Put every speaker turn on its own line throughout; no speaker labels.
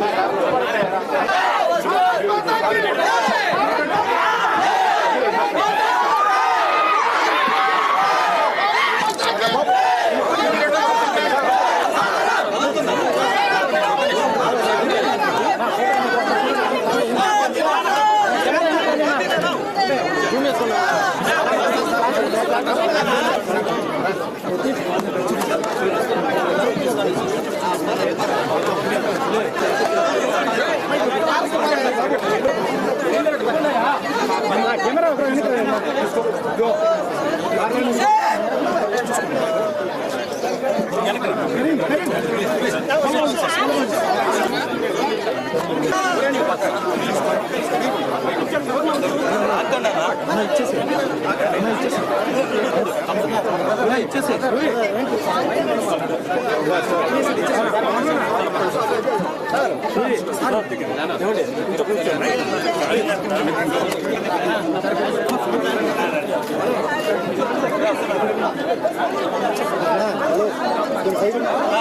Gracias. ఇచ్చేసే ఇచ్చేసే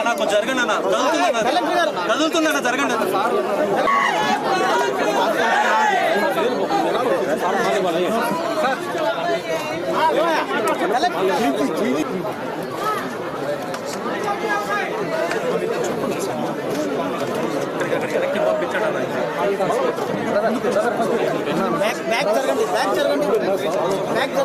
నాకు జరగండి అన్న కదులుతుందన్న కదులుతుందన్న జరగండి
బ్యాక్ ಬ್ಯಾಕ್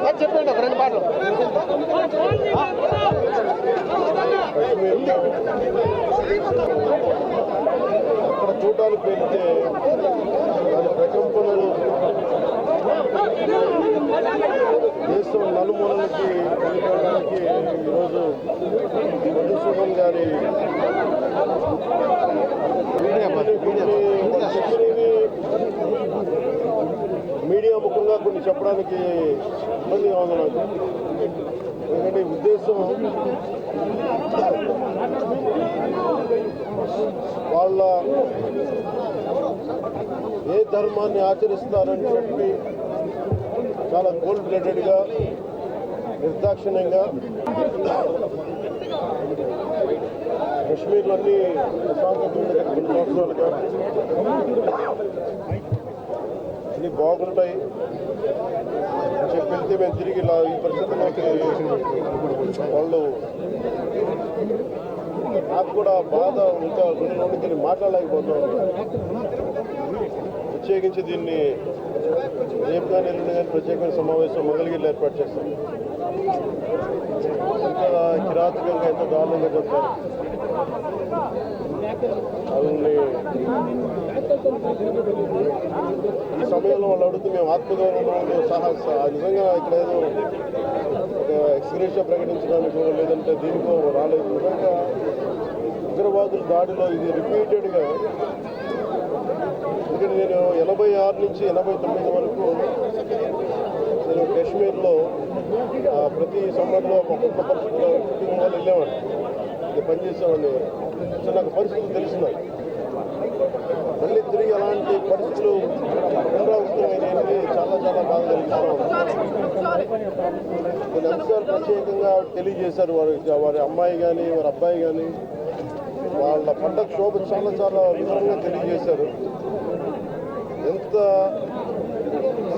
బ్యాక్ చెప్పండి ఒక రెండు పాటలు
అక్కడ చూడడానికి వెళ్తే దాని ప్రకంపనలు దేశం నలుమూలలకి వెళ్ళడానికి ఈరోజు మధుసూదన్ గారి మీడియా ముఖంగా కొన్ని చెప్పడానికి ఇబ్బందిగా ఉంది నాకు. ఎందుకంటే ఉద్దేశం వాళ్ళ ఏ ధర్మాన్ని ఆచరిస్తారని చెప్పి చాలా కోల్డ్ బ్లడెడ్గా నిర్దాక్షిణ్యంగా కశ్మీర్లో అన్ని ప్రశాంతత కొన్ని సంవత్సరాలుగా అన్ని బాగుంటాయి. చెప్పి వెళ్తే మేము తిరిగి ఇలా ఈ పరిస్థితుల్లోకి వాళ్ళు నాకు కూడా బాధ ఇంకా గుండె నుండి దీన్ని మాట్లాడలేకపోతున్నాను ప్రత్యేకించి దీన్ని రేపు కానీ ఎల్లుండి కానీ ప్రత్యేకమైన సమావేశం మొదలుగిల్లు ఏర్పాటు చేస్తాం. ఇంకా కిరాతకంగా ఎంత దారుణంగా చెప్తారు వాళ్ళని ఈ సమయంలో వాళ్ళు అడుగుతూ మేము ఆత్మగౌరవం సహా నిజంగా ఇక్కడ ఏదో ఒక ఎక్స్గ్రేషియా ప్రకటించడానికి లేదంటే దీనికో రాలేదు. నిజంగా ఉగ్రవాదుల దాడిలో ఇది రిపీటెడ్గా ఎందుకంటే నేను ఎనభై ఆరు నుంచి ఎనభై తొమ్మిది వరకు నేను కాశ్మీర్లో ప్రతి సమ్మర్లో ఒక్కొక్క పరిస్థితిలో కుటుంబం వెళ్ళేవాడిని. నేను పనిచేసేవాడిని. సో నాకు పరిస్థితులు తెలిసినాయి. తిరిగి పరిస్థితులు పునరావృతమైనవి చాలా చాలా బాధ కలిగిస్తూ కొన్ని అంశాలు ప్రత్యేకంగా తెలియజేశారు వారి వారి అమ్మాయి కానీ వారి అబ్బాయి కానీ వాళ్ళ పండగ శోభ చాలా చాలా వివరంగా తెలియజేశారు. ఎంత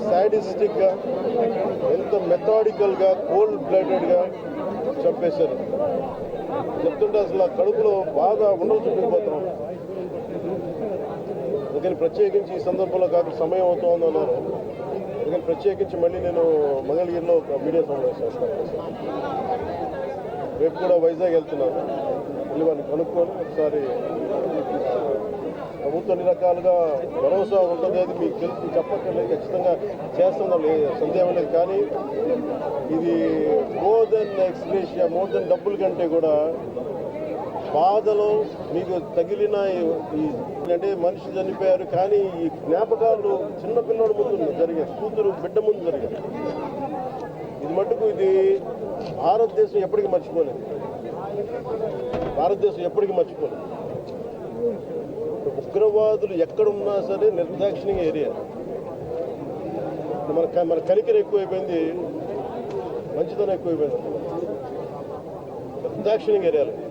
సైడిస్టిక్గా ఎంత మెథాడికల్గా కోల్డ్ బ్లడెడ్గా చంపేశారు. చెప్తుంటే అసలు ఆ కడుపులో బాగా ఉండలు అందుకని ప్రత్యేకించి ఈ సందర్భంలో కాదు సమయం అవుతోంది అన్నారు. అందుకని ప్రత్యేకించి మళ్ళీ నేను మంగళగిరిలో ఒక మీడియా సమావేశం చేస్తాను. రేపు కూడా వైజాగ్ వెళ్తున్నాను. మళ్ళీ వారిని కనుక్కొని ఒకసారి ప్రభుత్వం అన్ని రకాలుగా భరోసా ఉంటుంది అది మీకు తెలుసు. చెప్పక్కర్లేదు ఖచ్చితంగా చేస్తున్నాం లేదు సందేహం లేదు. కానీ ఇది more than ex gratia more than డబ్బుల కంటే కూడా బాధలో మీకు తగిలిన ఈ- అంటే మనిషి చనిపోయారు కానీ ఈ జ్ఞాపకాలు చిన్నపిల్లడి ముందు జరిగాయి. కూతురు బిడ్డ ముందు జరిగాయి. ఇది మటుకు ఇది భారతదేశం ఎప్పటికీ మర్చిపోలేదు. భారతదేశం ఎప్పటికీ మర్చిపోలేదు. ఉగ్రవాదులు ఎక్కడున్నా సరే నిర్దాక్షిణ్యంగా ఏరియా మన మన కనికర ఎక్కువైపోయింది మంచితనం ఎక్కువైపోయింది. నిర్దాక్షిణ్యంగా ఏరియాలు.